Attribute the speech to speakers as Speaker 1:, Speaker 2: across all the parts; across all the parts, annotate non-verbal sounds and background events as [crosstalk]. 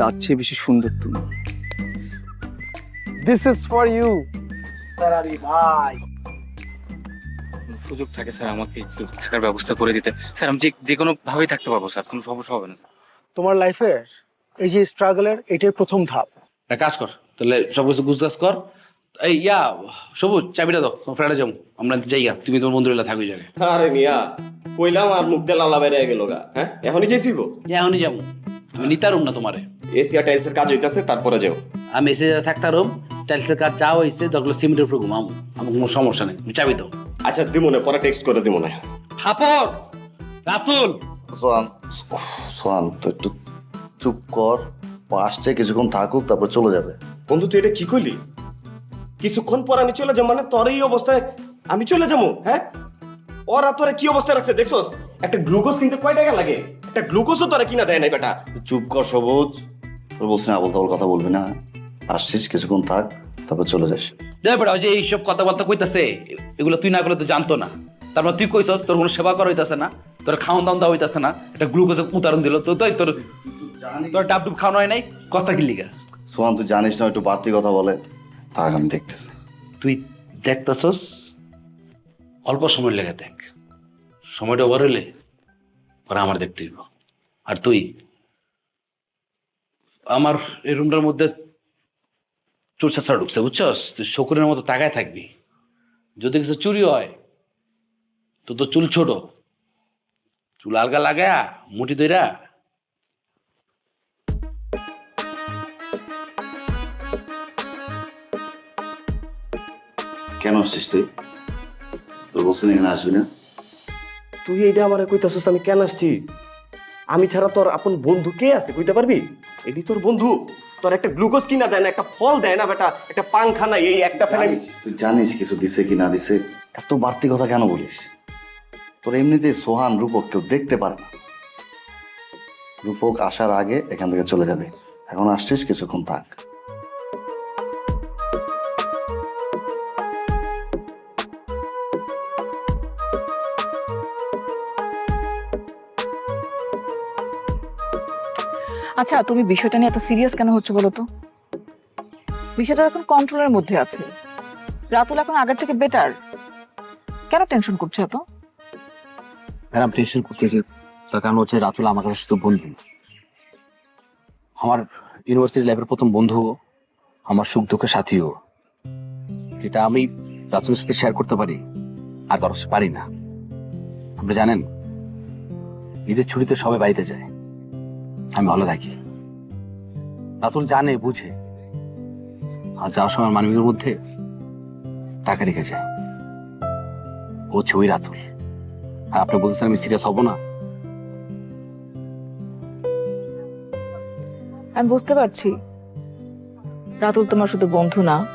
Speaker 1: তার চেয়ে বেশি সুন্দর তুমি।
Speaker 2: দিস ইজ ফর ইউ ভাই
Speaker 1: সুযোগ থাকে স্যার আমাকে একটু থাকার ব্যবস্থা করে দিতে। স্যার আমি যে যে কোনো ভাবেই থাকতে পারব স্যার কোনো সমস্যা হবে না।
Speaker 2: তোমার লাইফের এই যে স্ট্রাগলের এটাই প্রথম ধাপ।
Speaker 3: কাজ কর তাহলে সব কিছু গুজগাছ কর। এই ইয়া সবুজ চাবিটা দাও তোমার ফ্রেন্ডে যাব আমরা যাইয়া তুমি তোমার বন্ধুরা থাকো ওই জায়গায়
Speaker 4: আরে মিয়া কইলাম আর মুখ দিয়ে লালা বেড়ে গেল গা হ্যাঁ? এখনই যেতে দিব
Speaker 3: এখনই যাব। আমি নিতারুম না তোমারে।
Speaker 4: এসিয়া টাইলসের কাজ হইতাছে তারপরে যাও।
Speaker 3: আমি এসে থাকতারুম টাইলসের কাজ যা দরকার সিমেন্টের উপরে ঘুমাবো। আমার কোনো সমস্যা নেই তুমি চাবি দাও।
Speaker 4: আচ্ছা দিব না পরে টেক্সট করে দিব না
Speaker 3: রাতুল।
Speaker 5: সোহান সোহান তো একটু চুপ কর ও আসছে কিছুক্ষণ থাকুক তারপর চলে যাবে।
Speaker 4: বন্ধু তুই এটা কি কইলি কিছুক্ষণ পর আমি চলে যাব মানে তোর এই অবস্থায় আমি চলে যাব হ্যাঁ? ওরা তোরা কি অবস্থায় রাখছে দেখছস? একটা গ্লুকোজ কিনতে কয় টাকা লাগে? একটা গ্লুকোজও তোরা কিনা দেয় নাই বেটা।
Speaker 5: চুপ কর সবুজ। তোর বলছি না আবল কথা বলবি না। আসছিস কিছুক্ষণ থাক তারপর চলে যাস।
Speaker 3: দেখ বেটা ওই যে এইসব কথাবার্তা কইতাছে এগুলো তুই না করলে তো জানতো না। তারপর তুই কইছস তোর কোনো সেবা করা হইতাছে না তোর খাওয়ান দাওয়ান দেওয়া হইতাছে না একটা গ্লুকোজের উদাহরণ দিল। তো তাই তোর তোর ডাব ডুব খাওয়ানো হয় নাই? কথা কি লিগা?
Speaker 5: সোহান তুই জানিস না একটু বাড়তি কথা বলে। থাক আমি দেখতেছি।
Speaker 3: তুই দেখতেছস অল্প সময় লেগে দেখ সময়টা ওভার হইলে পরে আমার দেখতে হইব। আর তুই? আমার এই রুমটার মধ্যে চোর ছাড়া ঢুকছে, বুঝছস? তুই শকুরের মতো তাকায় থাকবি। যদি কিছু চুরি হয়, তো তো চুল ছোট। চুল আলগা লাগা মুঠি দইরা
Speaker 5: কেন আসছিস তুই? তোর বলছি না এখানে আসবি না?
Speaker 4: তুই এইটা আমার কইতাছস আমি কেন আসছি? আমি ছাড়া তোর আপন বন্ধু কে আছে কইতে পারবি? এটি তোর বন্ধু। তোর একটা গ্লুকোজ কিনা দেয় না একটা ফল দেয় না বেটা একটা পাংখা নাই এই একটা ফেলে
Speaker 5: তুই জানিস কিছু দিছে কি না দিছে? এত বাড়তি কথা কেন বলিস? তোর এমনিতেই সোহান রূপক কেউ দেখতে পারে না। রূপক আসার আগে এখান থেকে চলে যাবে। এখন আসছিস কিছুক্ষণ থাক।
Speaker 6: আচ্ছা তুমি বিষয়টা নিয়ে এত সিরিয়াস কেন হচ্ছে বলো তো? বিষয়টা এখন কন্ট্রোলের মধ্যে আছে। রাতুল এখন আগের থেকে বেটার কেন টেনশন করছ এত?
Speaker 3: ম্যাডাম টেনশন করতেছি। তার কারণ হচ্ছে রাতুল আমার কাছে শুধু বন্ধু। আমার ইউনিভার্সিটি লাইফের প্রথম বন্ধু, আমার সুখ দুঃখের সাথীও। যেটা আমি রাতুলের সাথে শেয়ার করতে পারি, আর সাথে পারি না। আপনি জানেন, ঈদের ছুটিতে সবাই বাড়িতে যায়। আমি ভালো থাকি। রাতুল জানে, বুঝে। আর যাওয়ার সময় মানবিকের মধ্যে টাকা রেখে যায়। ও ওই রাতুল। আর আপনি বলতেছেন আমি সিরিয়াস হব না?
Speaker 6: আমি বুঝতে পারছি। রাতুল তোমার শুধু বন্ধু না।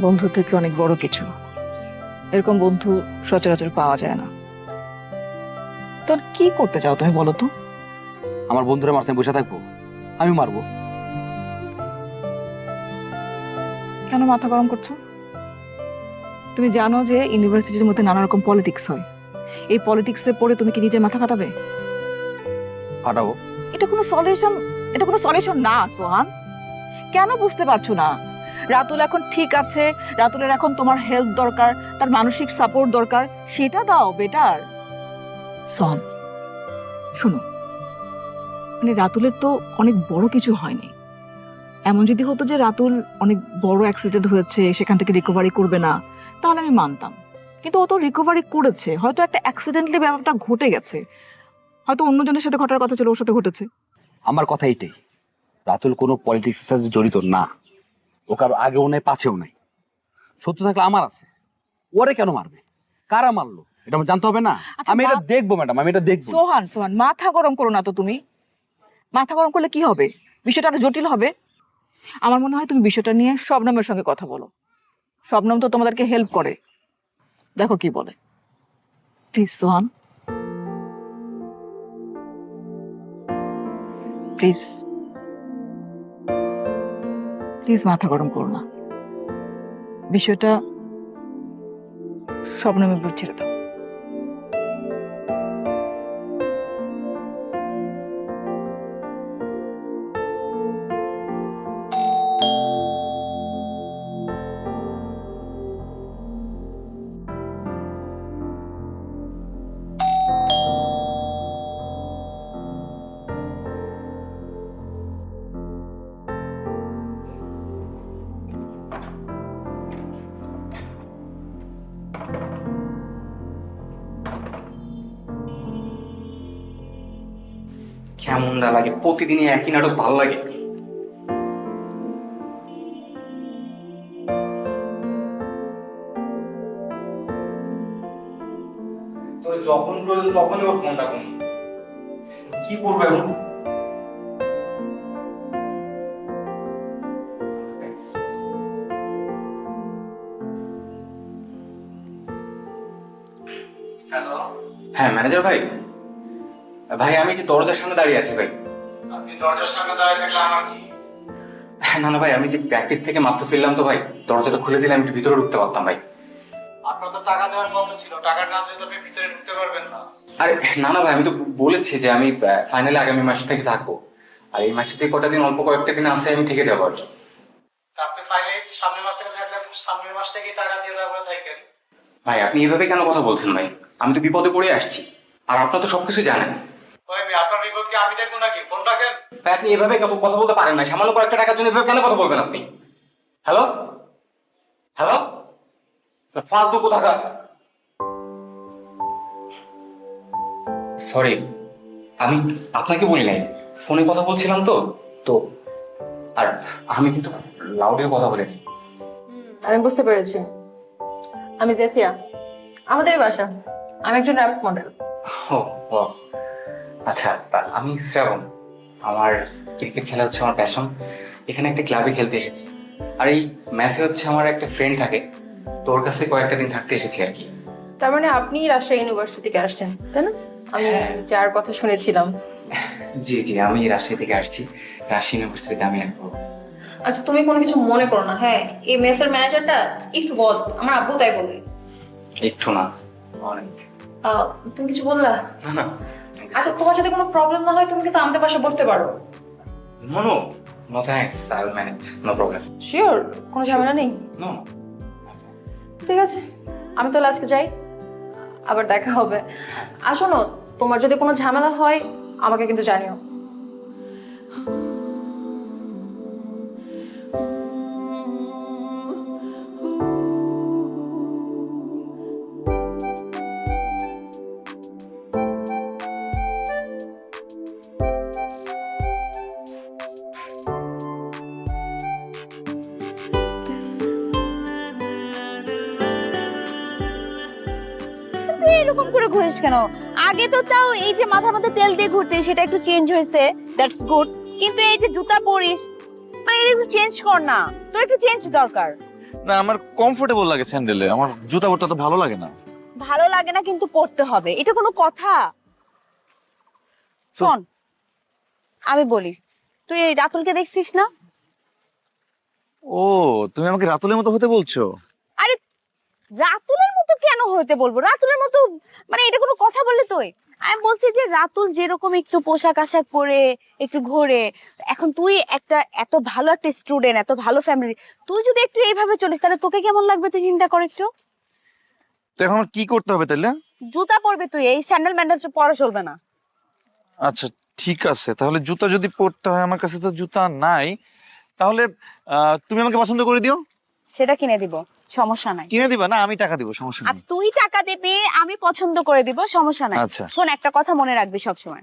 Speaker 6: বন্ধু থেকে অনেক বড় কিছু। এরকম বন্ধু সচরাচর পাওয়া যায় না। তোর কি করতে চাও তুমি বলো তো?
Speaker 3: আমার বন্ধুরা মাঝখানে বসে থাকব। আমি মারবো।
Speaker 6: কেন মাথা গরম করছ? তুমি জানো যে ইউনিভার্সিটির মধ্যে নানা রকম পলিটিক্স হয়। এই পলিটিক্সে পড়ে তুমি কি নিজের মাথা ফাটাবে?
Speaker 3: ফাটাবো।
Speaker 6: এটা কোনো সলিউশন এটা কোনো সলিউশন না সোহান। কেন বুঝতে পারছ না? রাতুল এখন ঠিক আছে রাতুলের এখন তোমার হেল্প দরকার তার মানসিক সাপোর্ট দরকার সেটা দাও বেটার সোহান শোনো মানে রাতুলের তো অনেক বড় কিছু হয়নি। এমন যদি হতো যে রাতুল অনেক বড় অ্যাক্সিডেন্ট হয়েছে সেখান থেকে রিকভারি করবে না তাহলে আমি মানতাম। কিন্তু ও তো রিকভারি করেছে হয়তো একটা অ্যাক্সিডেন্টলি ব্যাপারটা ঘটে গেছে। হয়তো অন্যজনের সাথে ঘটার কথা ছিল ওর সাথে ঘটেছে।
Speaker 3: আমার কথা এইটাই রাতুল কোনো পলিটিক্সের সাথে জড়িত না। ও কারও আগেও নাই পাছেও নাই। সত্য থাকলে আমার আছে। ওরে কেন মারবে? কারা মারলো? এটা আমার জানতে হবে না।
Speaker 6: আচ্ছা,
Speaker 3: আমি এটা দেখব ম্যাডাম আমি এটা দেখব।
Speaker 6: সোহান সোহান মাথা গরম করো না তো তুমি। মাথা গরম করলে কি হবে? বিষয়টা আরও জটিল হবে। আমার মনে হয় তুমি বিষয়টা নিয়ে শবনমের সঙ্গে কথা বলো। শবনম তো তোমাদেরকে হেল্প করে। দেখো কি বলে। প্লিজ সোহান প্লিজ প্লিজ মাথা গরম করো না। বিষয়টা শবনমের উপর ছেড়ে দাও।
Speaker 1: না লাগে প্রতিদিনই একই নাটক ভালো লাগে। যখন প্রয়োজন তখনই ওর ফোনটা কোন কি করব এখন? হ্যালো হ্যাঁ ম্যানেজার ভাই? ভাই আমি যে দরজার সামনে দাঁড়িয়ে আছি ভাই।
Speaker 7: আপনি দরজার সামনে দাঁড়িয়ে থাকলে আমার কি?
Speaker 1: না না ভাই আমি যে প্র্যাকটিস থেকে মাত্র ফিরলাম তো ভাই দরজাটা খুলে দিলে আমি একটু ভিতরে ঢুকতে পারতাম ভাই।
Speaker 7: আপনার তো টাকা দেওয়ার কথা ছিল টাকা না দিলে তো আপনি ভিতরে ঢুকতে পারবেন না।
Speaker 1: আরে না না ভাই আমি তো বলেছি যে আমি ফাইনালি আগামী মাস থেকে থাকব। আর এই মাসে যে কটা দিন অল্প কয়েকটা দিন আছে আমি থেকে যাব আর কি।
Speaker 7: আপনি ফাইনালি সামনের মাস থেকে থাকলে সামনের মাস থেকেই টাকা দিয়ে করে থাকেন।
Speaker 1: ভাই আপনি এভাবে কেন কথা বলছেন ভাই? আমি তো বিপদে পড়ে আসছি। আর আপনার তো সবকিছু জানেন।
Speaker 7: আপনার বিপদকে আমি দেখব নাকি? ফোন রাখেন।
Speaker 1: ভাই আপনি এভাবে কত কথা বলতে পারেন না সামান্য কয়েকটা টাকার জন্য এভাবে কেন কথা বলবেন আপনি? হ্যালো? হ্যালো? ফালতু কোথাকার? সরি আমি আপনাকে বলি নাই। ফোনে কথা বলছিলাম তো। তো আর আমি কিন্তু লাউডে কথা বলিনি।
Speaker 8: আমি বুঝতে পেরেছি। আমি জেসিয়া। আমাদেরই বাসা। আমি একজন র্যাপ মডেল
Speaker 1: ও ও আচ্ছা আমি শ্রাবণ। আমার ক্রিকেট খেলা হচ্ছে আমার প্যাশন এখানে একটা ক্লাবে খেলতে এসেছি। আর এই ম্যাচে হচ্ছে আমার একটা ফ্রেন্ড থাকে। তোর কাছে কয়েকটা দিন থাকতে এসেছি আর কি।
Speaker 8: তার মানে আপনি রাজশাহী ইউনিভার্সিটি থেকে আসছেন তাই না? আমি
Speaker 1: হ্যাঁ।
Speaker 8: যার কথা শুনেছিলাম।
Speaker 1: জি জি আমি রাজশাহী থেকে আসছি। রাজশাহী ইউনিভার্সিটিতে আমি আসব।
Speaker 8: আচ্ছা তুমি কোনো কিছু মনে করো না হ্যাঁ? এই মেসের ম্যানেজারটা একটু বদ আমার আব্বু তাই বলে।
Speaker 1: একটু না অনেক।
Speaker 8: তুমি কিছু বললা?
Speaker 1: না না।
Speaker 8: আচ্ছা তোমার যদি কোনো প্রবলেম না হয় তুমি কিন্তু আমাদের পাশে পড়তে পারো।
Speaker 1: No no no thanks I will manage no problem
Speaker 8: sure কোনো ঝামেলা নেই?
Speaker 1: নো
Speaker 8: ঠিক আছে আমি তাহলে আজকে যাই আবার দেখা হবে। আর শোনো তোমার যদি কোনো ঝামেলা হয় আমাকে কিন্তু জানিও।
Speaker 9: এরকম করে ঘুরিস কেন? আগে তো তাও এই যে মাথার মধ্যে তেল দিয়ে ঘুরতে সেটা একটু চেঞ্জ হয়েছে। দ্যাটস গুড কিন্তু এই যে জুতা পরিস মানে এটা একটু চেঞ্জ কর না। তোর একটু চেঞ্জ দরকার।
Speaker 10: না আমার কমফোর্টেবল লাগে স্যান্ডেলে আমার জুতা পরতে তো ভালো লাগে না।
Speaker 9: ভালো লাগে না কিন্তু পড়তে হবে। এটা কোনো কথা? শোন আমি বলি তুই এই রাতুলকে দেখছিস না?
Speaker 10: ও তুমি আমাকে রাতুলের মতো হতে বলছো?
Speaker 9: রাতুলের মতো কেন হইতে বলব? রাতুলের মতো মানে এটা কোনো কথা বললে তুই আমি বলছি যে রাতুল যেরকম একটু পোশাক আশাক পরে একটু ঘোরে এখন তুই একটা এত ভালো একটা স্টুডেন্ট এত ভালো ফ্যামিলি তুই যদি একটু এইভাবে চলিস তাহলে তোকে কেমন লাগবে? তুই চিন্তা কর একটু।
Speaker 10: তো এখন কি করতে হবে তাহলে
Speaker 9: জুতা পরবে তুই এই স্যান্ডেল ম্যান্ডেল পরা চলবে না।
Speaker 10: আচ্ছা ঠিক আছে। তাহলে জুতা যদি পরতে হয় আমার কাছে তো জুতা নাই। তাহলে তুমি আমাকে পছন্দ করে দিও।
Speaker 9: সেটা কিনে দিব সমস্যা নাই।
Speaker 10: কিনে দিবা? না আমি টাকা দিব সমস্যা নাই।
Speaker 9: আচ্ছা তুই টাকা দিবি আমি পছন্দ করে দিব সমস্যা নাই।
Speaker 10: আচ্ছা।
Speaker 9: শোন একটা কথা মনে রাখবি সব সময়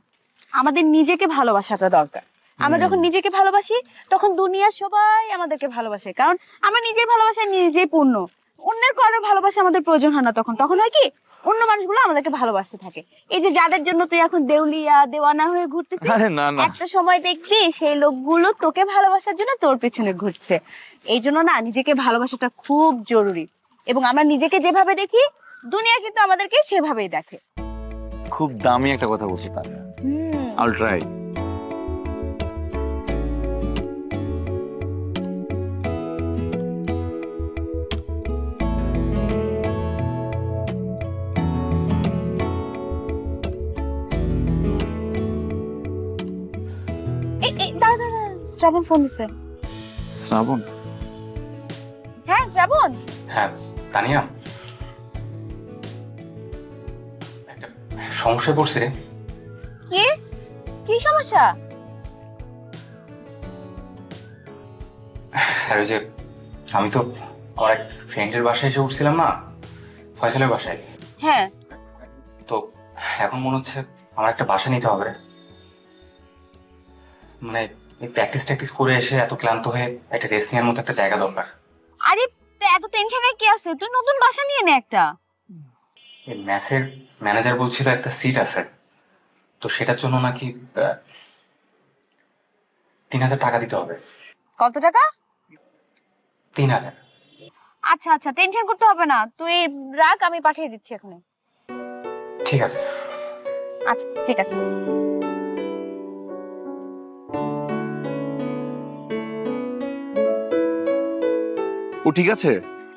Speaker 9: আমাদের নিজেকে ভালোবাসাটা দরকার। আমরা যখন নিজেকে ভালোবাসি তখন দুনিয়ার সবাই আমাদেরকে ভালোবাসে। কারণ আমরা নিজের ভালোবাসায় নিজেই পূর্ণ। অন্যের কারোর ভালোবাসা আমাদের প্রয়োজন হয় না তখন। তখন হয় কি? অন্য মানুষগুলো আমাদেরকে ভালোবাসতে থাকে। এই যে যাদের জন্য তুই এখন দেউলিয়া দেওয়ানা হয়ে ঘুরতেছিস
Speaker 10: আরে না না।
Speaker 9: একটা সময় দেখবি সেই লোকগুলো তোকে ভালোবাসার জন্য তোর পেছনে ঘুরছে। এই জন্য না নিজেকে ভালোবাসাটা খুব জরুরি। এবং আমরা নিজেকে যেভাবে দেখি দুনিয়া কিন্তু আমাদেরকে সেভাবেই দেখে।
Speaker 10: খুব দামি একটা কথা বলছি তার। আল ট্রাই
Speaker 9: শ্রাবণ ফোন দিছে।
Speaker 10: শ্রাবণ?
Speaker 9: হ্যাঁ শ্রাবণ।
Speaker 1: হ্যাঁ তানিয়া। একটা সমস্যায় পড়ছি রে।
Speaker 9: কি? কি সমস্যা?
Speaker 1: আর ওই যে আমি তো আমার এক ফ্রেন্ডের বাসায় এসে উঠছিলাম না ফয়সালের বাসায়।
Speaker 9: হ্যাঁ।
Speaker 1: তো এখন মনে হচ্ছে আমার একটা বাসা নিতে হবে রে। মানে প্র্যাকটিস ট্যাকটিস করে এসে এত ক্লান্ত হয়ে একটা রেস্ট নেওয়ার মতো একটা জায়গা দরকার।
Speaker 9: আরে তো এত টেনশনে কি আছে? তুই নতুন বাসা নিয়ে নে একটা।
Speaker 1: এই ম্যাচের ম্যানেজার বলছিল একটা সিট আছে। তো সেটার জন্য নাকি তিন হাজার টাকা দিতে হবে।
Speaker 9: কত টাকা?
Speaker 1: তিন হাজার।
Speaker 9: আচ্ছা আচ্ছা টেনশন করতে হবে না। তুই রাখ আমি পাঠিয়ে দিচ্ছি এখন।
Speaker 1: ঠিক আছে।
Speaker 9: আচ্ছা ঠিক আছে।
Speaker 10: ও ঠিক আছে?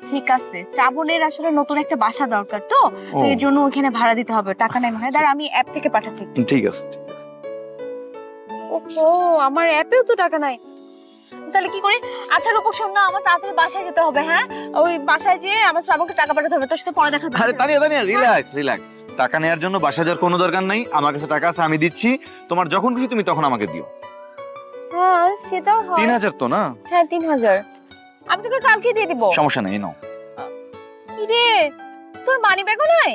Speaker 9: ঠিক আছে। শ্রাবণের আসলে নতুন একটা বাসা দরকার তো তো এর জন্য ওখানে ভাড়া দিতে হবে। টাকা নাই মনে দাঁড়া আমি অ্যাপ থেকে পাঠাচ্ছি
Speaker 10: ঠিক আছে ঠিক আছে।
Speaker 9: ওহো আমার অ্যাপেও তো টাকা নাই। তাহলে কি করি? আচ্ছা রূপক শোন না আমার তাড়াতাড়ি বাসায় যেতে হবে হ্যাঁ? ওই বাসায় যেয়ে আমার শ্রাবণকে টাকা পাঠাতে হবে তোর সাথে পরে দেখা
Speaker 10: আরে তানিয়া তানিয়া রিল্যাক্স রিল্যাক্স টাকা নেওয়ার জন্য বাসা যাওয়ার কোনো দরকার নাই। আমার কাছে টাকা আছে আমি দিচ্ছি। তোমার যখন খুশি তুমি তখন আমাকে দিও।
Speaker 9: হ্যাঁ সেটাও হয়।
Speaker 10: তিন হাজার তো না?
Speaker 9: হ্যাঁ তিন হাজার। আমি তোকে কালকে দিয়ে দিব।
Speaker 10: সমস্যা নেই নাও।
Speaker 9: কি রে? তোর মানি ব্যাগও নাই?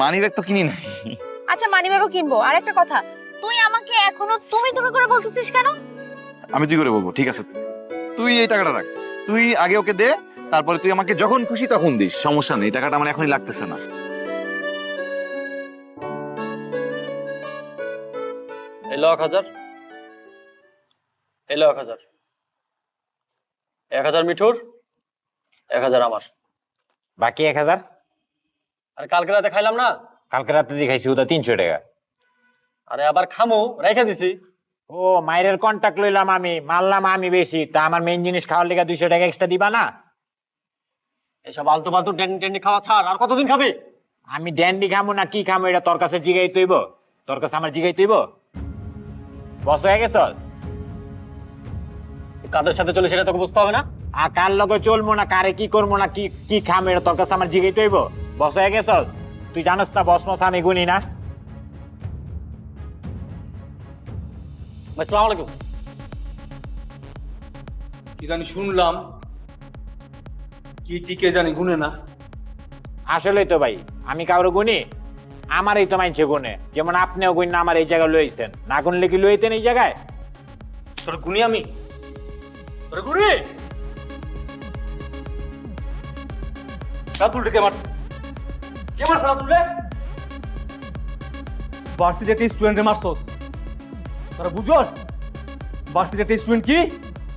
Speaker 10: মানি ব্যাগ তো কিনি নাই।
Speaker 9: আচ্ছা মানি ব্যাগও কিনবো। আর একটা কথা তুই আমাকে এখনও তুমি তুমি করে বলতেছিস কেন?
Speaker 10: আমি তুই করে বলব ঠিক আছে। তুই এই টাকাটা রাখ। তুই আগে ওকে দে তারপরে তুই আমাকে যখন খুশি তখন দিস সমস্যা নেই টাকাটা আমার এখনই লাগতেছে না।
Speaker 11: এলো এক হাজার। এলো এক হাজার। এক হাজার মিঠুর এক হাজার আমার।
Speaker 12: বাকি এক হাজার?
Speaker 11: আর কালকে রাতে খাইলাম না।
Speaker 12: কালকে রাতে দিয়ে খাইছি ওটা তিনশো টাকা।
Speaker 11: আরে আবার খামু রেখে দিছি।
Speaker 12: ও মায়ের কন্টাক্ট লইলাম আমি মারলাম আমি বেশি তা আমার মেইন জিনিস খাওয়ার লেগে দুইশো টাকা এক্সট্রা দিবা না?
Speaker 11: এসব আলতু ফালতু টেন্ডি টেন্ডি খাওয়া ছাড় আর কতদিন খাবি?
Speaker 12: আমি ড্যান্ডি খামো না কি খামো এটা তোর কাছে জিগাই তৈব তোর কাছে আমার জিগাই তৈব বস হয়ে গেছ
Speaker 11: কাদের সাথে চলে সেটা তোকে বুঝতে হবে না?
Speaker 12: আর কার লগে চলবো না কারে কি করব না কি কি খামো এটা তোর কাছে আমার জিগাই তৈব বস হয়ে গেছ? তুই জানিস না বস মস আমি গুনি না।
Speaker 11: আসসালামু আলাইকুম।
Speaker 4: কি জানি শুনলাম কি টিকে জানি গুনে না।
Speaker 12: আসলেই তো ভাই আমি কারও গুনি আমারই তো মানছে গুনে যেমন আপনিও গুণ না আমার এই জায়গায় লইছেন। না গুনলে কি লইতেন এই জায়গায়?
Speaker 4: তোর গুনি আমি? কে স্টুডেন্টে মারছস। তোরা বুঝছস স্টুডেন্ট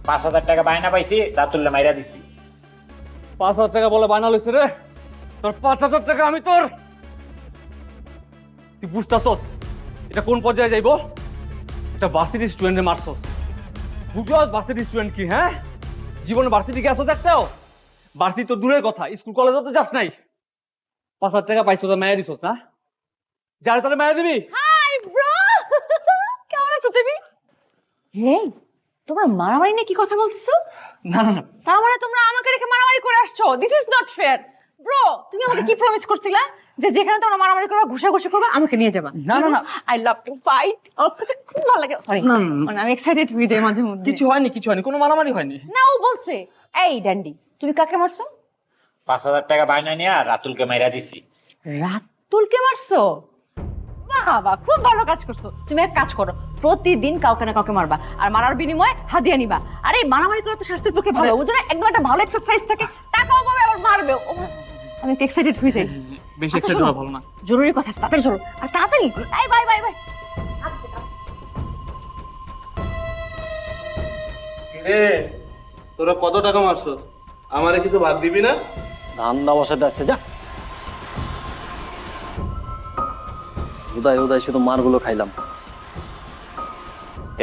Speaker 12: পাঁচ হাজার টাকা বায়না পাইছি রাতুল্লা মাইরা দিছি।
Speaker 4: পাঁচ হাজার টাকা বলে বানা লইছে রে? তোর পাঁচ হাজার টাকা আমি তোর তুই বুঝতেছস? এটা কোন পর্যায়ে যাইব? এটা ভার্সিটি স্টুডেন্টে মারছস। বুঝছস ভার্সিটি স্টুডেন্ট কি হ্যাঁ? জীবনে ভার্সিটি গেছো দেখতেও ভার্সিটি তো দূরের কথা স্কুল কলেজে তো যাস নাই। পাঁচ হাজার টাকা পাইছো তো মায়া দিছস না? যারে তাহলে মায়া দিবি?
Speaker 9: হাই ব্রো [laughs] কেমন আছো তুমি? হেই তোমরা মারামারি নিয়ে কি কথা বলতেছো?
Speaker 4: না না না।
Speaker 9: তার মানে তোমরা আমাকে রেখে মারামারি করে আসছো। This is not fair bro তুমি আমাকে কি প্রমিস করছিলা? যে যেখানে তোমরা মারামারি করবে ঘুষাঘুষি করবে আমাকে নিয়ে যাবা।
Speaker 4: না, না, না।
Speaker 9: আই লাভ টু ফাইট আমার কাছে খুব ভালো লাগে। সরি। মানে আমি এক্সাইটেড হয়ে যাই মাঝে মধ্যে।
Speaker 4: কিছু হয়নি কিছু হয়নি কোনো মারামারি হয়নি।
Speaker 9: না ও বলছে এই ড্যান্ডি তুমি কাকে মারছো?
Speaker 12: পাঁচ হাজার টাকা বায়না নিয়ে রাতুলকে মাইরা দিছি।
Speaker 9: রাতুলকে মারছো? বাবা খুব ভালো কাজ করছ। তুমি এক কাজ করো প্রতিদিন কাউকে না কাউকে মারবা। আর মারার বিনিময়ে হাদিয়া নিবা। আরে মারামারি করা তো স্বাস্থ্যের পক্ষে ভালো। বুঝো না একদম একটা ভালো এক্সারসাইজ থাকে টাকাও পাবে আবার মারবেও। ও, আমি একটু এক্সাইটেড হয়ে যাই।
Speaker 11: বেশি
Speaker 9: আচ্ছা,
Speaker 11: এক্সাইটেড হওয়া ভালো না।
Speaker 9: জরুরি কথা আছে তাড়াতাড়ি চলো আর তাড়াতাড়ি এই বাই বাই বাই।
Speaker 13: রে তোরা কত টাকা মারছ? আমারে কিছু ভাগ দিবি না?
Speaker 2: ধান্দা বসাতে আসছে যা। উদয় উদয় শুধু মারগুলো খাইলাম।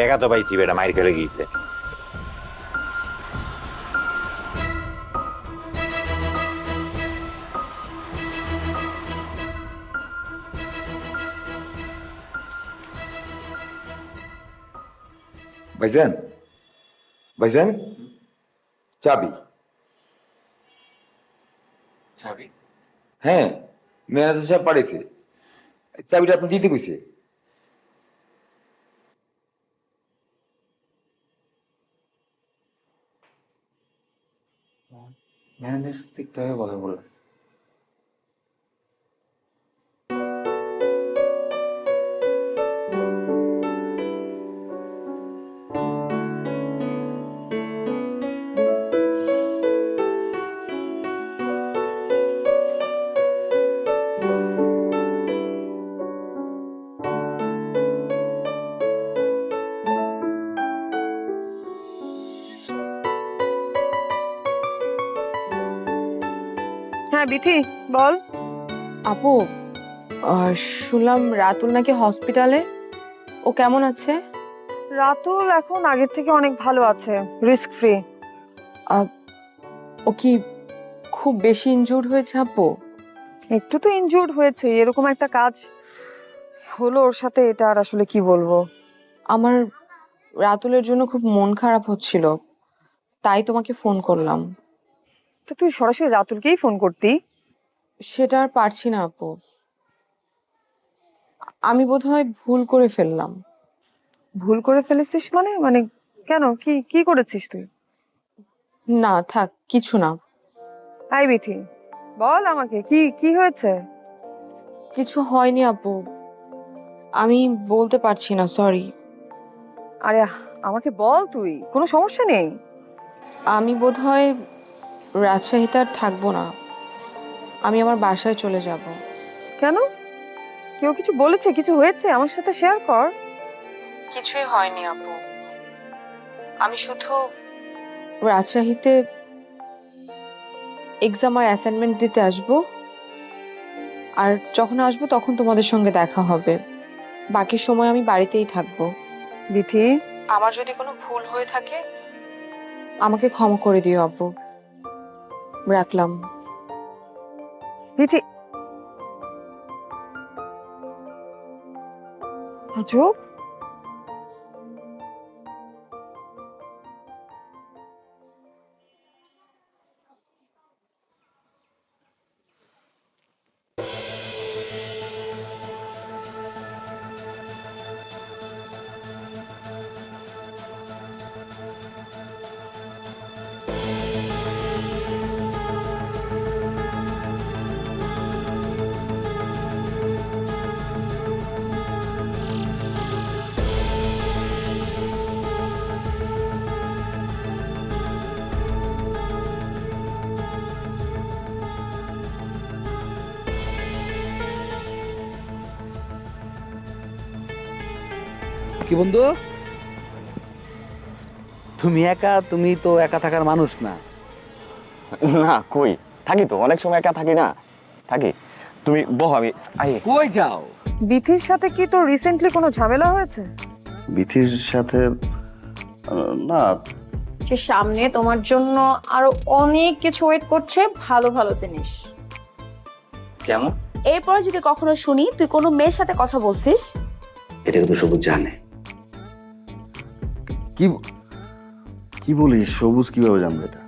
Speaker 12: একা তো পাইছি বেটা মাইর খেলে গিয়েছে।
Speaker 10: ভাইজান ভাইজান চাবি
Speaker 1: চাবি
Speaker 10: হ্যাঁ ম্যানেজার সাহেব পাঠিয়েছে। চাবিটা আপনি দিতে কইছে।
Speaker 1: ম্যানেজারের সাথে একটু আগে কথা বললাম
Speaker 14: হ্যাঁ বিথি বল।
Speaker 8: আপু শুনলাম রাতুল নাকি হসপিটালে। ও কেমন আছে?
Speaker 14: রাতুল এখন আগের থেকে অনেক ভালো আছে রিস্ক ফ্রি
Speaker 8: ও কি খুব বেশি ইনজুর্ড হয়েছে আপু?
Speaker 14: একটু তো ইনজুর্ড হয়েছে এরকম একটা কাজ হলো ওর সাথে এটা আর আসলে কি বলব?
Speaker 8: আমার রাতুলের জন্য খুব মন খারাপ হচ্ছিল তাই তোমাকে ফোন করলাম।
Speaker 14: তো তুই সরাসরি রাতুলকেই ফোন করতি?
Speaker 8: সেটা আর পারছি না আপু। আমি বোধহয় ভুল করে ফেললাম।
Speaker 14: ভুল করে ফেলেছিস মানে? মানে কেন? কি কি করেছিস তুই?
Speaker 8: না থাক কিছু না।
Speaker 14: আই বিথি বল আমাকে কি কি হয়েছে?
Speaker 8: কিছু হয়নি আপু। আমি বলতে পারছি না সরি
Speaker 14: আরে আমাকে বল তুই কোনো সমস্যা নেই?
Speaker 8: আমি বোধহয় রাজশাহীতে আর থাকব না। আমি আমার বাসায় চলে যাব।
Speaker 14: কেন? কেউ কিছু বলেছে? কিছু হয়েছে? আমার সাথে শেয়ার কর।
Speaker 8: কিছুই হয়নি আপু। আমি শুধু রাজশাহীতে এক্সাম আর অ্যাসাইনমেন্ট দিতে আসব। আর যখন আসব তখন তোমাদের সঙ্গে দেখা হবে। বাকি সময় আমি বাড়িতেই থাকব।
Speaker 14: বিথি?
Speaker 8: আমার যদি কোনো ভুল হয়ে থাকে আমাকে ক্ষমা করে দিও আপু। রাখলাম।
Speaker 14: বিথি আজব।
Speaker 15: কি বন্ধু? তুমি একা তুমি তো একা থাকার মানুষ না।
Speaker 13: না কই? থাকি তো অনেক সময় একা থাকি না। থাকি। তুমি বহ আমি আই।
Speaker 15: কই যাও?
Speaker 14: বিথির সাথে কি তোর রিসেন্টলি কোনো ঝামেলা হয়েছে?
Speaker 5: বিথির সাথে আহ, না।
Speaker 8: সে সামনে তোমার জন্য আরও অনেক কিছু ওয়েট করছে ভালো ভালো জিনিস।
Speaker 1: যেমন
Speaker 9: এরপরে যদি কখনো শুনি তুই কোনো মেয়ের সাথে কথা বলছিস?
Speaker 15: এটা কিন্তু সবুজ জানে।
Speaker 5: কি কি বলিস? সবুজ কীভাবে জানবে এটা?